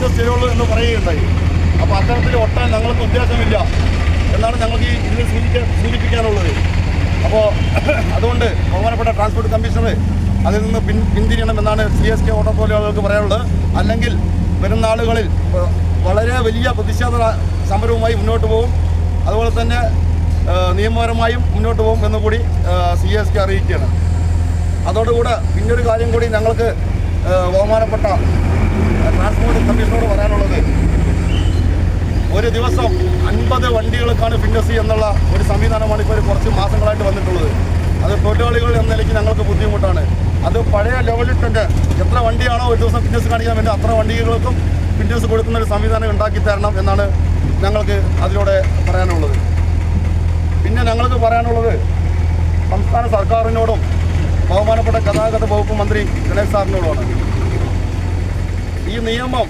Fitness സ്ഥിരമുള്ളൂ എന്ന് പറയുകയുണ്ടായി. അപ്പോൾ അത്തരത്തിൽ ഒട്ടാൻ ഞങ്ങൾക്ക് ഉദ്ദേശമില്ല എന്നാണ് ഞങ്ങൾക്ക് ഈ ഇതിൽ സൂചിക്കാൻ സൂചിപ്പിക്കാനുള്ളത്. അപ്പോൾ അതുകൊണ്ട് ബഹുമാനപ്പെട്ട ട്രാൻസ്പോർട്ട് കമ്മീഷണർ അതിൽ നിന്ന് പിൻ പിന്തിരിയണമെന്നാണ് സി എസ് കെ ഓട്ടോ തൊഴിലാളികൾക്ക് പറയാനുള്ളത്. അല്ലെങ്കിൽ വരും നാളുകളിൽ വളരെ വലിയ പ്രതിഷേധ സമരവുമായി മുന്നോട്ട് പോകും അതുപോലെ തന്നെ നിയമപരമായും മുന്നോട്ട് പോകും എന്നുകൂടി സി എസ് കെ അറിയിക്കുകയാണ്. അതോടുകൂടെ പിന്നൊരു കാര്യം കൂടി ഞങ്ങൾക്ക് ബഹുമാനപ്പെട്ട ട്രാൻസ്പോർട്ട് കമ്മീഷനോട് പറയാനുള്ളത് ഒരു ദിവസം അൻപത് വണ്ടികൾക്കാണ് ഫിറ്റ്നസ് എന്നുള്ള ഒരു സംവിധാനമാണ് ഇപ്പോൾ കുറച്ച് മാസങ്ങളായിട്ട് വന്നിട്ടുള്ളത്. അത് തൊഴിലാളികൾ എന്ന നിലയ്ക്ക് ഞങ്ങൾക്ക് ബുദ്ധിമുട്ടാണ്. അത് പഴയ ലെവലിൽ തന്നെ എത്ര വണ്ടിയാണോ ഒരു ദിവസം ഫിറ്റ്നസ് കാണിക്കാൻ വേണ്ടി അത്ര വണ്ടികൾക്കും ഫിറ്റ്നസ് കൊടുക്കുന്ന ഒരു സംവിധാനം ഉണ്ടാക്കി തരണം എന്നാണ് ഞങ്ങൾക്ക് അതിലൂടെ പറയാനുള്ളത്. പിന്നെ ഞങ്ങൾക്ക് പറയാനുള്ളത് സംസ്ഥാന സർക്കാരിനോടും ബഹുമാനപ്പെട്ട ഗതാഗത വകുപ്പ് മന്ത്രി ഗണേഷ് സാറിനോടുമാണ്. ഈ നിയമം